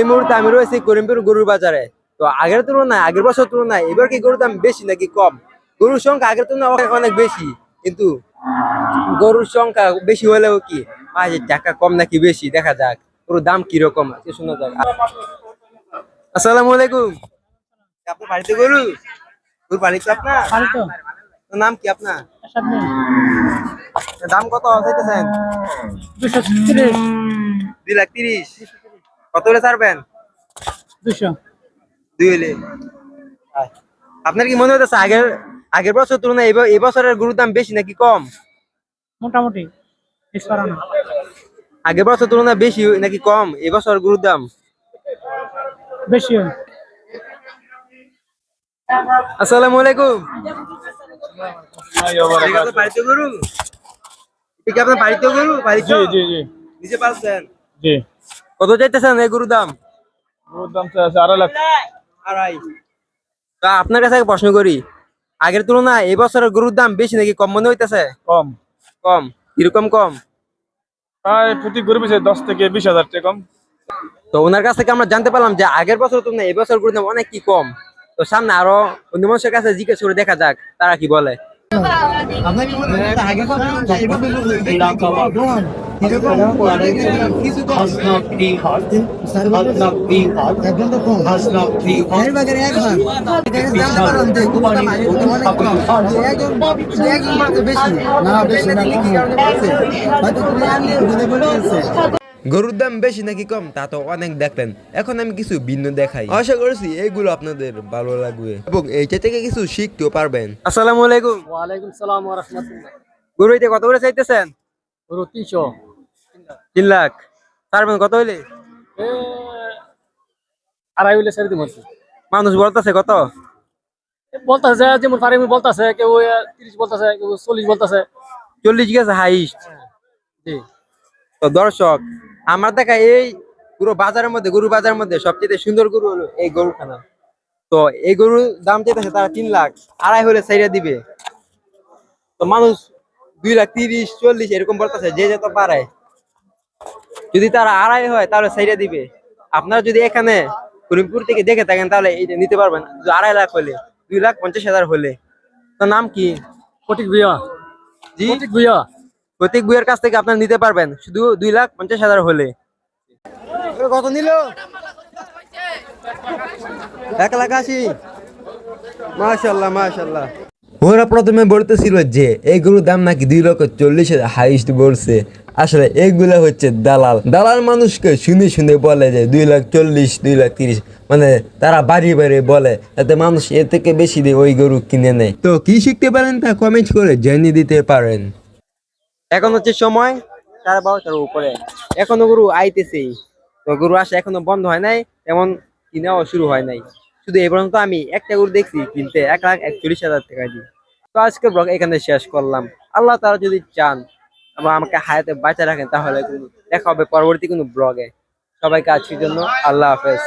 এই মুহূর্তে আমি রয়েছি করিমপুর গরুর বাজারে। তো আগের তুলনায় আগের বছর তুলনায় এবার কি গরুর দাম বেশি নাকি কম? গরুর সংখ্যা আগের তুলনায় অনেক- বেশি। কিন্তু গরুর সংখ্যা বেশি হলেও কি পাঁচ টাকা কম নাকি বেশি? দেখা যাক গরুর দাম কীরকম আছে শোনা যাক। আসসালামু আলাইকুম। আপনার বাড়িতে গরু? গরুর বাড়ি তো আপনার পারি নাম কি আপনার? দাম কত চাইতেছেন? দুশো তিরিশ। দুই লাখ তিরিশ। কত হলে ছাড়বেন? দুশো দুই হলে। আপনার কি মনে হচ্ছে আগের আগের বছর তুলনায় এই বছরের গরুর দাম বেশি নাকি কম? মোটামুটি আগের বছর তুলনায় বেশি নাকি কম? এই বছর গরুর দাম? বেশি। আসসালামু আলাইকুম। ঠিক বাড়িতে গরু? আপনার বাড়িতে গরু? বাড়িতে? জি জি জি। নিজে পালছেন? জি। কত চাইতেছেন এই গরুর দাম? গরুর দাম তো আছে আড়াই লাখ। আড়াই। তা আপনার কাছে প্রশ্ন করি আগের তুলনায় এই বছরের গরুর দাম বেশি নাকি কম মনে হইতেছে? কম। কম। কীরকম কম? প্রায় প্রতি গরু পিছিয়ে দশ থেকে বিশ হাজার টাকা কম। তো ওনার কাছ থেকে আমরা জানতে পারলাম যে আগের বছর তুলনায় এই বছর গরুর দাম অনেক কি কম। তো সামনে আরও অন্য মানুষের কাছে জিজ্ঞেস করে দেখা যাক তারা কি বলে। গরুর দাম বেশি নাকি কম? তা তো অনেক দেখলেন। এখন আমি কিছু ভিন্ন দেখাই। আশা করছি এইগুলো আপনাদের ভালো লাগবে। এবং এইটা থেকে কিছু শিখতেও পারবেন। আসসালামু আলাইকুম। ওয়ালাইকুম সালাম ওয়া রাহমাতুল্লাহ। গরু এটা কত করে চাইতেছেন? গরু তিনশো। তিন লাখ। ছাড়বেন কত হইলে? আড়াই হইলে ছেড়ে দিব মানুষ বলতেছে কত? বলতাছে যেমন পারি বলতাছে কেউ তিরিশ বলতাছে কেউ চল্লিশ বলতাছে। চল্লিশ গেছে হাইস্ট জি। তো দর্শক আমার দেখা এই পুরো বাজারের মধ্যে গরু বাজারের মধ্যে সবচেয়ে সুন্দর গরু হলো এই গরুখানা। তো এই গরুর দাম চেয়েছে তারা তিন লাখ আড়াই হলে সাইডে দিবে। তো মানুষ দুই লাখ তিরিশ চল্লিশ এরকম বলতেছে যে যত পারে। যদি তারা আড়াই হয় তাহলে সাইডে দিবে। আপনারা যদি এখানে করিমপুর থেকে দেখে থাকেন তাহলে এইটা নিতে পারবেন। আড়াই লাখ হলে দুই লাখ পঞ্চাশ হাজার হলে। তো নাম কি? ফটিক ভুইয়া জি? ফটিক ভুইয়া প্রত্যেক বইয়ের কাছ থেকে আপনারা নিতে পারবেন। শুধু দুই লাখ পঞ্চাশ হাজার হলে। কত নিল? এক লাখ আশি। মাশাল্লাহ মাশাল্লাহ ওরা প্রথমে বলতেছিল যে এই গরুর দাম নাকি দুই লক্ষ চল্লিশ হাজার হাইস্ট বলছে। আসলে এইগুলা হচ্ছে দালাল। দালাল মানুষকে শুনে শুনে বলে যে দুই লাখ চল্লিশ, দুই লাখ তিরিশ। মানে তারা বাড়ি বাড়ি বলে যাতে মানুষ এর থেকে বেশি দিয়ে ওই গরু কিনে নেয়। তো কি শিখতে পারেন তা কমেন্ট করে জেনে দিতে পারেন। এখন হচ্ছে সময়, সাড়ে বারোটার উপরে। এখনও গরু আইতেছেই। তো গরু আসা এখনও বন্ধ হয় নাই, তেমন কিনাও শুরু হয় নাই। শুধু এই পর্যন্ত আমি একটা গরু দেখছি কিনতে এক লাখ একচল্লিশ হাজার টাকা দিয়ে। তো আজকে ব্লগ এখানে শেষ করলাম। আল্লাহ তারা যদি চান এবং আমাকে হায়াতে বাঁচা রাখেন তাহলে দেখা হবে পরবর্তী কোনো ব্লগে সবাইকে আজকের জন্য আল্লাহ হাফেজ।